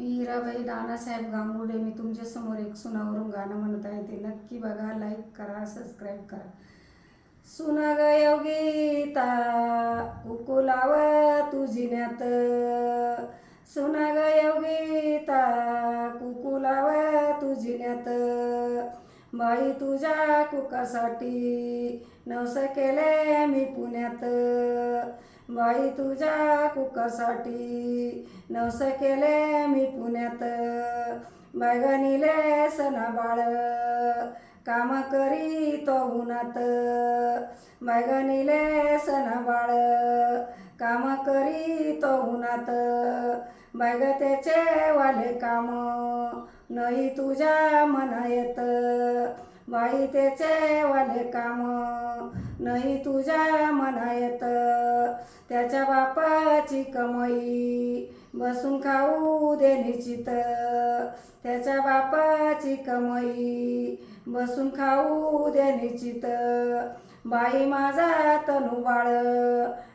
मी हिराबाई नानासाहेब गांगुडे मी तुमच्यासमोर एक सुनावरून गाणं म्हणत आहे ते नक्की बघा लाईक करा सबस्क्राईब करा. सुना ग योगीता कुकुलाव तुझिन्यात सुना ग योगीता कुकुलाव तुझिन्यात बाई तुझ्या कुकासाठी नवस केले मी पुण्यात. बाई तुझ्या कुकासाठी नवस केले मी पुण्यात. बैगणीले सणा बाळ काम करी तो उन्हात. बैगणीले सणा बाळ काम करी तो उन्हात. बैग त्याचे वाले काम नाही तुझ्या मना येत बाई त्याचे वाले काम नाही तुझ्या मनायत. त्याच्या बापाची कमाई बसून खाऊ दे निश्चित. त्याच्या बापाची कमाई बसून खाऊ दे निश्चित. बाई माझा तनु बाळ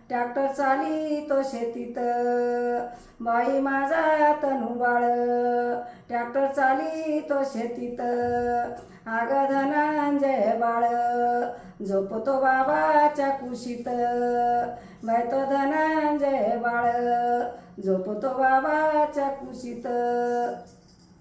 ट्रॅक्टर चाली तो शेतीत. बाई माझा तनु बाळ ट्रॅक्टर चाली तो शेतीत. आग धनंजय बाळ झोपतो बाबाच्या कुशीत. बाय तो धनंजय बाळ. झोपतो बाबाच्या कुशीत.